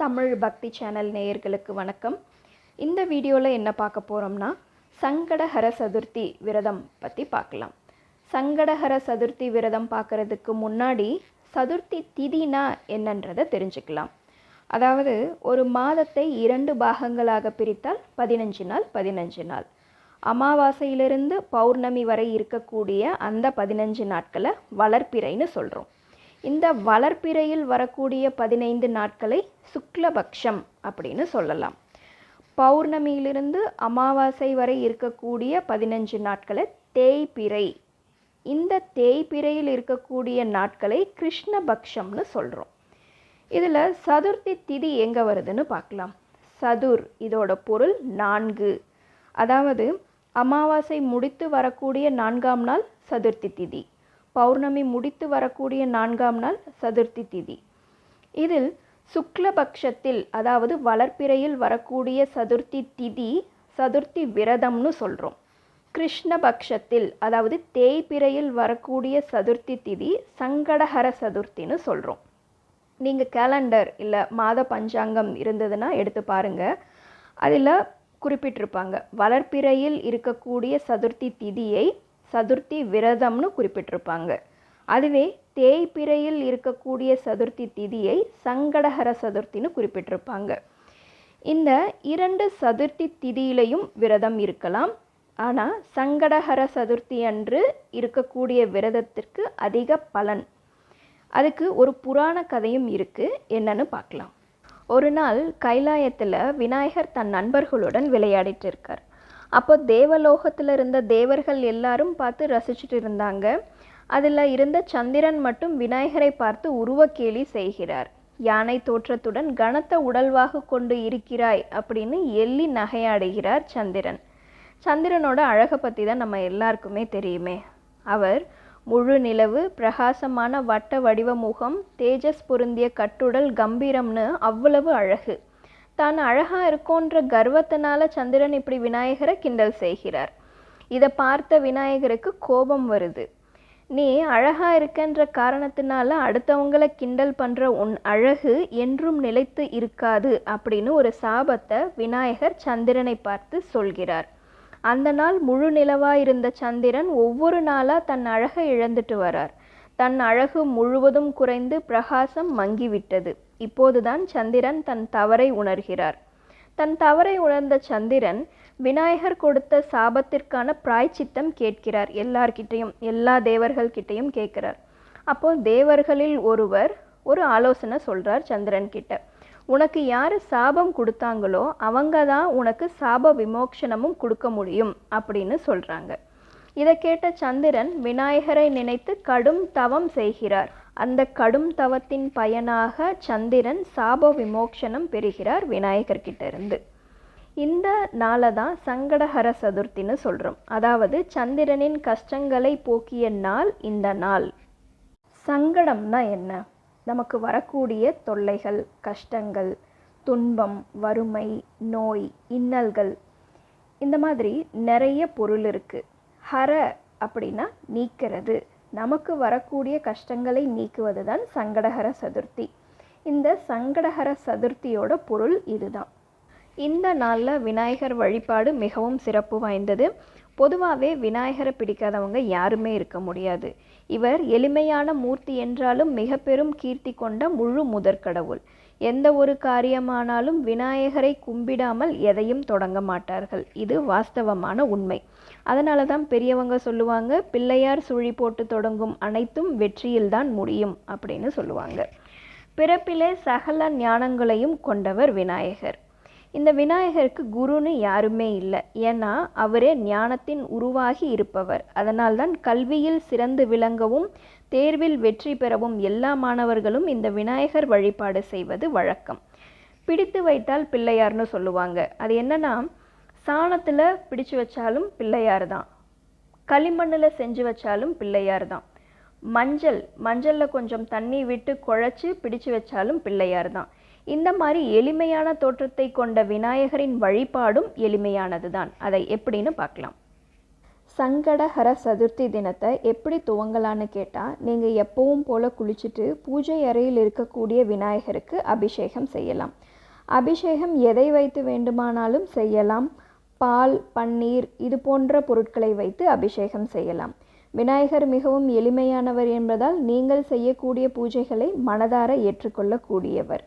தமிழ் பக்தி சேனல் நேயர்களுக்கு வணக்கம். இந்த வீடியோவில் என்ன பார்க்க போகிறோம்னா சங்கடஹர சதுர்த்தி விரதம் பற்றி பார்க்கலாம். சங்கடஹர சதுர்த்தி விரதம் பார்க்குறதுக்கு முன்னாடி சதுர்த்தி திதினா என்னன்றதை தெரிஞ்சுக்கலாம். அதாவது ஒரு மாதத்தை இரண்டு பாகங்களாக பிரித்தால் பதினஞ்சு நாள் பதினஞ்சு நாள். அமாவாசையிலிருந்து பௌர்ணமி வரை இருக்கக்கூடிய அந்த பதினஞ்சு நாட்களை வளர்ப்பிறைன்னு சொல்கிறோம் இந்த வளர்ப்பிறையில் வரக்கூடிய பதினைந்து நாட்களை சுக்லபக்ஷம் அப்படின்னு சொல்லலாம். பௌர்ணமியிலிருந்து அமாவாசை வரை இருக்கக்கூடிய பதினஞ்சு நாட்களை தேய்பிறை. இந்த தேய்பிறையில் இருக்கக்கூடிய நாட்களை கிருஷ்ணபக்ஷம்னு சொல்கிறோம் இதில் சதுர்த்தி திதி எங்கே வருதுன்னு பார்க்கலாம். சதுர் இதோட பொருள் நான்கு. அதாவது அமாவாசை முடித்து வரக்கூடிய நான்காம் நாள் சதுர்த்தி திதி. பௌர்ணமி முடித்து வரக்கூடிய நான்காம் நாள் சதுர்த்தி திதி. இதில் சுக்லபக்ஷத்தில் அதாவது வளர்ப்பிறையில் வரக்கூடிய சதுர்த்தி திதி சதுர்த்தி விரதம்னு சொல்கிறோம் கிருஷ்ணபக்ஷத்தில் அதாவது தேய்பிறையில் வரக்கூடிய சதுர்த்தி திதி சங்கடஹர சதுர்த்தின்னு சொல்கிறோம் நீங்கள் கேலண்டர் இல்லை மாத பஞ்சாங்கம் இருந்ததுன்னா எடுத்து பாருங்கள் அதில் குறிப்பிட்டிருப்பாங்க. வளர்ப்பிறையில் இருக்கக்கூடிய சதுர்த்தி திதியை சதுர்த்தி விரதம்னு குறிப்பிட்டிருப்பாங்க. அதுவே தேய்பிறையில் இருக்கக்கூடிய சதுர்த்தி திதியை சங்கடஹர சதுர்த்தின்னு குறிப்பிட்டிருப்பாங்க. இந்த இரண்டு சதுர்த்தி திதியிலையும் விரதம் இருக்கலாம். ஆனால் சங்கடஹர சதுர்த்தி அன்று இருக்கக்கூடிய விரதத்திற்கு அதிக பலன். அதுக்கு ஒரு புராண கதையும் இருக்குது என்னன்னு பார்க்கலாம். ஒரு நாள் கைலாயத்தில் விநாயகர் தன் நண்பர்களுடன் விளையாடிட்டு இருக்கார். அப்போ தேவலோகத்தில் இருந்த தேவர்கள் எல்லாரும் பார்த்து ரசிச்சுட்டு இருந்தாங்க அதில் இருந்த சந்திரன் மட்டும் விநாயகரை பார்த்து உருவக்கேலி செய்கிறார். யானை தோற்றத்துடன் கனத்த உடல்வாக கொண்டு இருக்கிறாய் அப்படின்னு எள்ளி நகையாடுகிறார் சந்திரன். சந்திரனோட அழகை பற்றி தான் நம்ம எல்லாருக்குமே தெரியுமே. அவர் முழு நிலவு பிரகாசமான வட்ட வடிவ முகம் தேஜஸ் பொருந்திய கட்டுடல் கம்பீரம்னு அவ்வளவு அழகு. தான் அழகா இருக்கோன்ற கர்வத்தினால சந்திரன் இப்படி விநாயகரை கிண்டல் செய்கிறார். இதை பார்த்த விநாயகருக்கு கோபம் வருது. நீ அழகா இருக்கன்ற காரணத்தினால அடுத்தவங்களை கிண்டல் பண்ற உன் அழகு என்றும் நிலைத்து இருக்காது அப்படின்னு ஒரு சாபத்தை விநாயகர் சந்திரனை பார்த்து சொல்கிறார். அந்த நாள் முழு நிலவாயிருந்த சந்திரன் ஒவ்வொரு நாளாக தன் அழகை இழந்துட்டு வரார். தன் அழகு முழுவதும் குறைந்து பிரகாசம் மங்கிவிட்டது. இப்போதுதான் சந்திரன் தன் தவறை உணர்கிறார். தன் தவறை உணர்ந்த சந்திரன் விநாயகர் கொடுத்த சாபத்திற்கான பிராய்ச்சித்தம் கேட்கிறார். எல்லார்கிட்டையும் எல்லா தேவர்கள்கிட்டையும் கேட்கிறார். அப்போ தேவர்களில் ஒருவர் ஒரு ஆலோசனை சொல்கிறார் சந்திரன் கிட்ட. உனக்கு யார் சாபம் கொடுத்தாங்களோ அவங்க தான் உனக்கு சாப விமோக்ஷனமும் கொடுக்க முடியும் அப்படின்னு சொல்கிறாங்க இதை கேட்ட சந்திரன் விநாயகரை நினைத்து கடும் தவம் செய்கிறார். அந்த கடும் தவத்தின் பயனாக சந்திரன் சாப விமோக்ஷனம் பெறுகிறார் விநாயகர்கிட்ட இருந்து இந்த நாளை தான் சங்கடஹர சதுர்த்தின்னு சொல்கிறோம் அதாவது சந்திரனின் கஷ்டங்களை போக்கிய நாள் இந்த நாள். சங்கடம்னா என்ன? நமக்கு வரக்கூடிய தொல்லைகள் கஷ்டங்கள் துன்பம் வறுமை நோய் இன்னல்கள் இந்த மாதிரி நிறைய பொருள் இருக்குது ஹர அப்படின்னா நீக்கிறது. நமக்கு வரக்கூடிய கஷ்டங்களை நீக்குவது தான் சங்கடஹர சதுர்த்தி. இந்த சங்கடஹர சதுர்த்தியோட பொருள் இதுதான். இந்த நாளில் விநாயகர் வழிபாடு மிகவும் சிறப்பு வாய்ந்தது. பொதுவாகவே விநாயகரை பிடிக்காதவங்க யாருமே இருக்க முடியாது. இவர் எளிமையான மூர்த்தி என்றாலும் மிக பெரும் கீர்த்தி கொண்ட முழு முதற்கடவுள் எந்த ஒரு காரியமானாலும் விநாயகரை கும்பிடாமல் எதையும் தொடங்க மாட்டார்கள். இது வாஸ்தவமான உண்மை. அதனால தான் பெரியவங்க சொல்லுவாங்க பிள்ளையார் சுழி போட்டு தொடங்கும் அனைத்தும் வெற்றியில்தான் முடியும் அப்படின்னு சொல்லுவாங்க. பிறப்பிலே சகல ஞானங்களையும் கொண்டவர் விநாயகர். இந்த விநாயகருக்கு குருன்னு யாருமே இல்லை. ஏன்னா அவரே ஞானத்தின் உருவாகி இருப்பவர். அதனால்தான் கல்வியில் சிறந்து விளங்கவும் தேர்வில் வெற்றி பெறவும் எல்லா மாணவர்களும் இந்த விநாயகர் வழிபாடு செய்வது வழக்கம். பிடித்து வைத்தால் பிள்ளையார்னு சொல்லுவாங்க. அது என்னன்னா சாணத்தில் பிடிச்சு வச்சாலும் பிள்ளையார் தான் களிமண்ணில் செஞ்சு வச்சாலும் பிள்ளையார் தான் மஞ்சள் மஞ்சளில் கொஞ்சம் தண்ணி விட்டு குழச்சி பிடிச்சு வச்சாலும் பிள்ளையார் தான் இந்த மாதிரி எளிமையான தோற்றத்தை கொண்ட விநாயகரின் வழிபாடும் எளிமையானது தான் அதை எப்படின்னு பார்க்கலாம். சங்கடஹர சதுர்த்தி தினத்தை எப்படி துவங்கலான்னு கேட்டால் நீங்கள் எப்பவும் போல் குளிச்சுட்டு பூஜை அறையில் இருக்கக்கூடிய விநாயகருக்கு அபிஷேகம் செய்யலாம். அபிஷேகம் எதை வைத்து வேண்டுமானாலும் செய்யலாம். பால் பன்னீர் இது போன்ற பொருட்களை வைத்து அபிஷேகம் செய்யலாம். விநாயகர் மிகவும் எளிமையானவர் என்பதால் நீங்கள் செய்யக்கூடிய பூஜைகளை மனதார ஏற்றுக்கொள்ளக்கூடியவர்.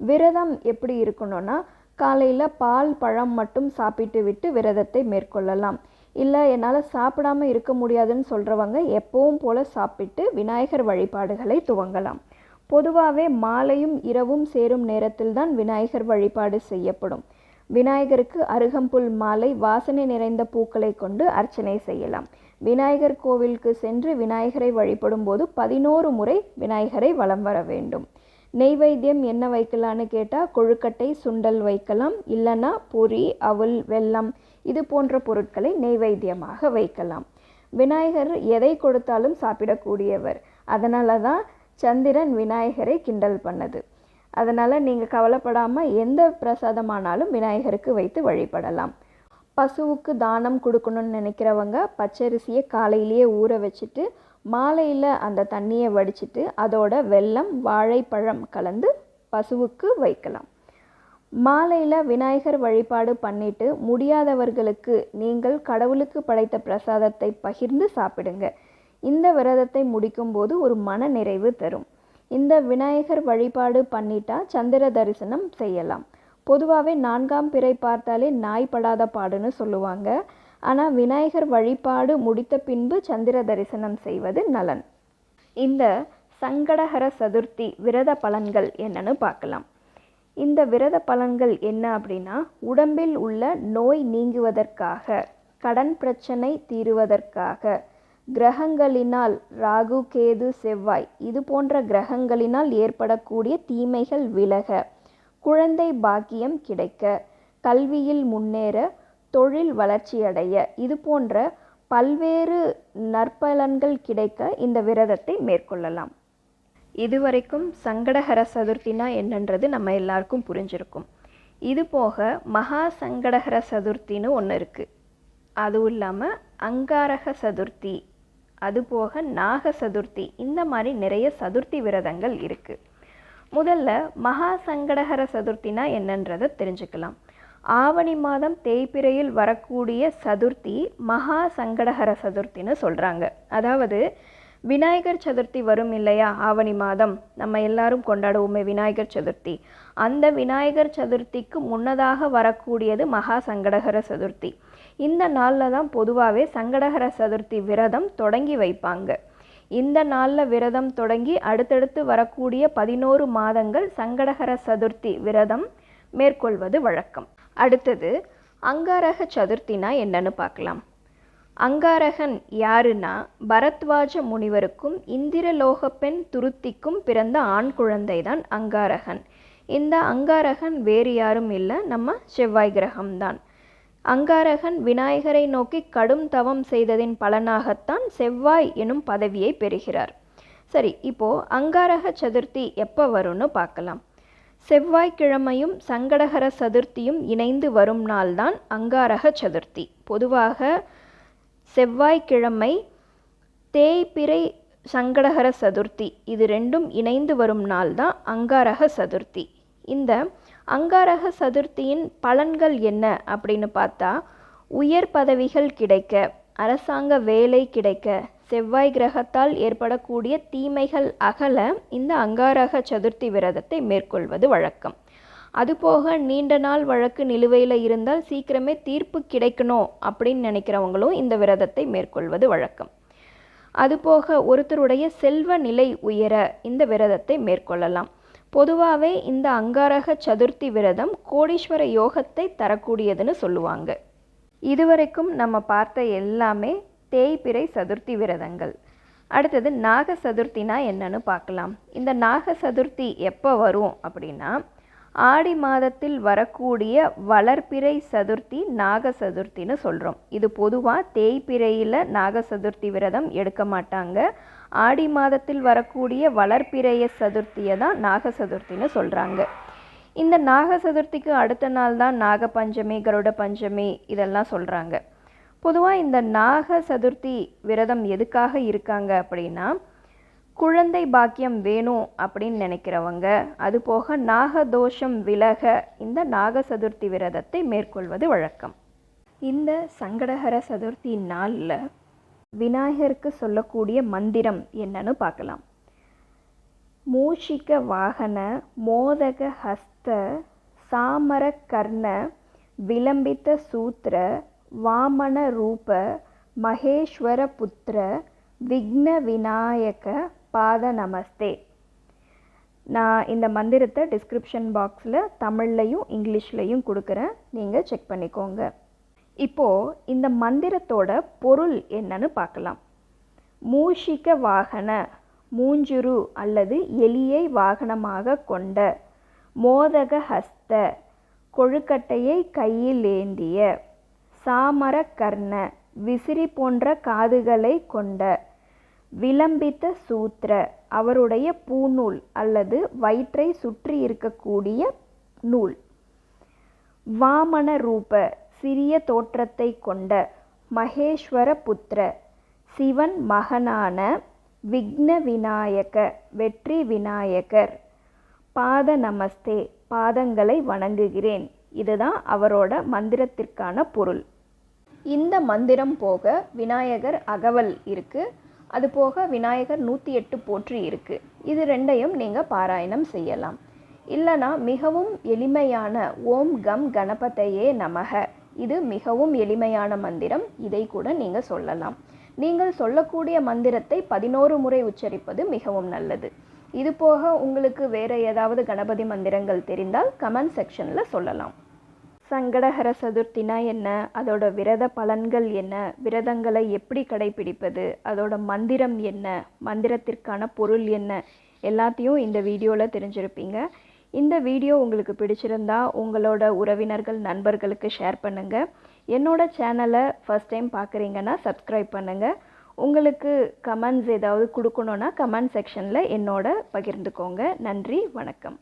விரதம் எப்படி இருக்கணும்னா காலையில் பால் பழம் மட்டும் சாப்பிட்டு விட்டு விரதத்தை மேற்கொள்ளலாம். இல்லை என்னால் சாப்பிடாம இருக்க முடியாதுன்னு சொல்கிறவங்க எப்பவும் போல் சாப்பிட்டு விநாயகர் வழிபாடுகளை துவங்கலாம். பொதுவாகவே மாலையும் இரவும் சேரும் நேரத்தில் தான் விநாயகர் வழிபாடு செய்யப்படும். விநாயகருக்கு அருகம்புல் மாலை வாசனை நிறைந்த பூக்களை கொண்டு அர்ச்சனை செய்யலாம். விநாயகர் கோவிலுக்கு சென்று விநாயகரை வழிபடும் போது பதினோரு முறை விநாயகரை வலம் வர வேண்டும். நெய்வேத்தியம் என்ன வைக்கலான்னு கேட்டால் கொழுக்கட்டை சுண்டல் வைக்கலாம் இல்லைன்னா பொரி அவல் வெல்லம் இது போன்ற பொருட்களை நெய்வேத்தியமாக வைக்கலாம். விநாயகர் எதை கொடுத்தாலும் சாப்பிடக்கூடியவர். அதனால தான் சந்திரன் விநாயகரை கிண்டல் பண்ணது. அதனால் நீங்கள் கவலைப்படாமல் எந்த பிரசாதமானாலும் விநாயகருக்கு வைத்து வழிபடலாம். பசுவுக்கு தானம் கொடுக்கணும்னு நினைக்கிறவங்க பச்சரிசியை காலையிலேயே ஊற வச்சுட்டு மாலையில் அந்த தண்ணியை வடிச்சிட்டு அதோட வெல்லம் வாழைப்பழம் கலந்து பசுவுக்கு வைக்கலாம். மாலையில் விநாயகர் வழிபாடு பண்ணிட்டு முடியாதவர்களுக்கு நீங்கள் கடவுளுக்கு படைத்த பிரசாதத்தை பகிர்ந்து சாப்பிடுங்க. இந்த விரதத்தை முடிக்கும்போது ஒரு மன நிறைவு தரும். இந்த விநாயகர் வழிபாடு பண்ணிட்டா சந்திர தரிசனம் செய்யலாம். பொதுவாகவே நான்காம் பிறை பார்த்தாலே நாய் படாத பாடுன்னு சொல்லுவாங்க. ஆனால் விநாயகர் வழிபாடு முடித்த பின்பு சந்திர தரிசனம் செய்வது நலன். இந்த சங்கடஹர சதுர்த்தி விரத பலன்கள் என்னன்னு பார்க்கலாம். இந்த விரத பலன்கள் என்ன அப்படின்னா உடம்பில் உள்ள நோய் நீங்குவதற்காக கடன் பிரச்சனை தீருவதற்காக கிரகங்களினால் ராகு கேது செவ்வாய் இது போன்ற கிரகங்களினால் ஏற்படக்கூடிய தீமைகள் விலக குழந்தை பாக்கியம் கிடைக்க கல்வியில் முன்னேற தொழில் வளர்ச்சியடைய இது போன்ற பல்வேறு நற்பலன்கள் கிடைக்க இந்த விரதத்தை மேற்கொள்ளலாம். இதுவரைக்கும் சங்கடஹர சதுர்த்தினா என்னன்றது நம்ம எல்லாருக்கும் புரிஞ்சிருக்கும். இது போக மகா சங்கடஹர சதுர்த்தின்னு ஒன்று இருக்குது அதுவும் இல்லாமல் அங்காரக சதுர்த்தி அதுபோக நாக சதுர்த்தி இந்த மாதிரி நிறைய சதுர்த்தி விரதங்கள் இருக்குது முதல்ல மகா சங்கடகர சதுர்த்தினா என்னன்றதை தெரிஞ்சுக்கலாம். ஆவணி மாதம் தேய்பிரையில் வரக்கூடிய சதுர்த்தி மகா சங்கடகர சதுர்த்தின்னு சொல்கிறாங்க அதாவது விநாயகர் சதுர்த்தி வரும் இல்லையா? ஆவணி மாதம். நம்ம எல்லாரும் கொண்டாடுவோமே விநாயகர் சதுர்த்தி. அந்த விநாயகர் சதுர்த்திக்கு முன்னதாக வரக்கூடியது மகா சங்கடகர சதுர்த்தி. இந்த நாளில் தான் பொதுவாகவே சங்கடகர சதுர்த்தி விரதம் தொடங்கி வைப்பாங்க. இந்த நாளில் விரதம் தொடங்கி அடுத்தடுத்து வரக்கூடிய பதினோரு மாதங்கள் சங்கடகர சதுர்த்தி விரதம் மேற்கொள்வது வழக்கம். அடுத்தது அங்காரக சதுர்த்தினா என்னன்னு பார்க்கலாம். அங்காரகன் யாருன்னா பரத்வாஜ முனிவருக்கும் இந்திரலோக பெண் துருத்திக்கும் பிறந்த ஆண் குழந்தை தான் அங்காரகன். இந்த அங்காரகன் வேறு யாரும் இல்லை நம்ம செவ்வாய் கிரகம்தான். அங்காரகன் விநாயகரை நோக்கி கடும் தவம் செய்ததின் பலனாகத்தான் செவ்வாய் எனும் பதவியை பெறுகிறார். சரி இப்போ அங்காரக சதுர்த்தி எப்போ வரும்னு பார்க்கலாம். செவ்வாய்க்கிழமையும் சங்கடகர சதுர்த்தியும் இணைந்து வரும் நாள்தான் அங்காரக சதுர்த்தி. பொதுவாக செவ்வாய்க்கிழமை தேய்பிறை சங்கடகர சதுர்த்தி இது ரெண்டும் இணைந்து வரும் நாள் தான் அங்காரக சதுர்த்தி. இந்த அங்காரக சதுர்த்தியின் பலன்கள் என்ன அப்படின்னு பார்த்தா உயர் பதவிகள் கிடைக்க அரசாங்க வேலை கிடைக்க செவ்வாய் கிரகத்தால் ஏற்படக்கூடிய தீமைகள் அகல இந்த அங்காரக சதுர்த்தி விரதத்தை மேற்கொள்வது வழக்கம். அதுபோக நீண்ட நாள் வழக்கு நிலுவையில் இருந்தால் சீக்கிரமே தீர்ப்பு கிடைக்கணும் அப்படின்னு நினைக்கிறவங்களும் இந்த விரதத்தை மேற்கொள்வது வழக்கம். அதுபோக ஒருத்தருடைய செல்வ நிலை உயர இந்த விரதத்தை மேற்கொள்ளலாம். பொதுவாகவே இந்த அங்காரக சதுர்த்தி விரதம் கோடீஸ்வர யோகத்தை தரக்கூடியதுன்னு சொல்லுவாங்க. இதுவரைக்கும் நம்ம பார்த்த எல்லாமே தேய்பிறை சதுர்த்தி விரதங்கள். அடுத்தது நாக சதுர்த்தினா என்னன்னு பார்க்கலாம். இந்த நாக சதுர்த்தி எப்போ வரும் அப்படின்னா ஆடி மாதத்தில் வரக்கூடிய வளர்பிறை சதுர்த்தி நாக சதுர்த்தின்னு சொல்கிறோம் இது பொதுவாக தேய்பிறையில் நாக சதுர்த்தி விரதம் எடுக்க மாட்டாங்க. ஆடி மாதத்தில் வரக்கூடிய வளர்பிறைய சதுர்த்தியை தான் நாக சதுர்த்தின்னு சொல்கிறாங்க இந்த நாக சதுர்த்திக்கு அடுத்த நாள் தான் நாக பஞ்சமி கருட பஞ்சமி இதெல்லாம் சொல்கிறாங்க பொதுவாக இந்த நாக சதுர்த்தி விரதம் எதுக்காக இருக்காங்க அப்படின்னா குழந்தை பாக்கியம் வேணும் அப்படின்னு நினைக்கிறவங்க அது போக நாகதோஷம் விலக இந்த நாக சதுர்த்தி விரதத்தை மேற்கொள்வது வழக்கம். இந்த சங்கடஹர சதுர்த்தி நாளில் விநாயகருக்கு சொல்லக்கூடிய மந்திரம் என்னன்னு பார்க்கலாம். மூஷிக வாகன மோதக ஹஸ்த சாமர கர்ண விளம்பித்த சூத்திர வாமன ரூப மகேஸ்வர புத்திர விக்ன விநாயக பாத நமஸ்தே. நான் இந்த மந்திரத்தை டிஸ்கிரிப்ஷன் பாக்ஸில் தமிழ்லையும் இங்கிலீஷ்லையும் கொடுக்குறேன். நீங்கள் செக் பண்ணிக்கோங்க. இப்போது இந்த மந்திரத்தோட பொருள் என்னன்னு பார்க்கலாம். மூஷிக வாகன மூஞ்சுரு அல்லது எலியை வாகனமாக கொண்ட மோதக ஹஸ்த கொழுக்கட்டையை கையில் ஏந்திய சாமர கர்ண விசிறி போன்ற காதுகளை கொண்ட விளம்பித்த சூத்திர அவருடைய பூநூல் அல்லது வயிற்றை சுற்றி இருக்கக்கூடிய நூல். வாமன ரூப சிறிய தோற்றத்தை கொண்ட மகேஸ்வர புத்திர சிவன் மகனான விக்ன விநாயக வெற்றி விநாயகர். பாத நமஸ்தே பாதங்களை வணங்குகிறேன். இதுதான் அவரோட மந்திரத்திற்கான பொருள். இந்த மந்திரம் போக விநாயகர் அகவல் இருக்குது அது போக விநாயகர் நூற்றி எட்டு போற்றி இருக்குது இது ரெண்டையும் நீங்கள் பாராயணம் செய்யலாம். இல்லைனா மிகவும் எளிமையான ஓம் கம் கணபதையே நமக. இது மிகவும் எளிமையான மந்திரம். இதை கூட நீங்கள் சொல்லலாம். நீங்கள் சொல்லக்கூடிய மந்திரத்தை பதினோரு முறை உச்சரிப்பது மிகவும் நல்லது. இது போக உங்களுக்கு வேறு ஏதாவது கணபதி மந்திரங்கள் தெரிந்தால் கமெண்ட் செக்ஷனில் சொல்லலாம். சங்கடஹர சதுர்த்தினா என்ன? அதோட விரத பலன்கள் என்ன? விரதங்களை எப்படி கடைபிடிப்பது? அதோட மந்திரம் என்ன? மந்திரத்திற்கான பொருள் என்ன? எல்லாத்தையும் இந்த வீடியோவில் தெரிஞ்சிருப்பீங்க. இந்த வீடியோ உங்களுக்கு பிடிச்சிருந்தா உங்களோட உறவினர்கள் நண்பர்களுக்கு ஷேர் பண்ணுங்கள் என்னோட சேனலை ஃபஸ்ட் டைம் பார்க்குறீங்கன்னா சப்ஸ்கிரைப் பண்ணுங்கள் உங்களுக்கு கமெண்ட்ஸ் ஏதாவது கொடுக்கணுன்னா கமெண்ட் செக்ஷனில் என்னோட பகிர்ந்துக்கோங்க. நன்றி வணக்கம்.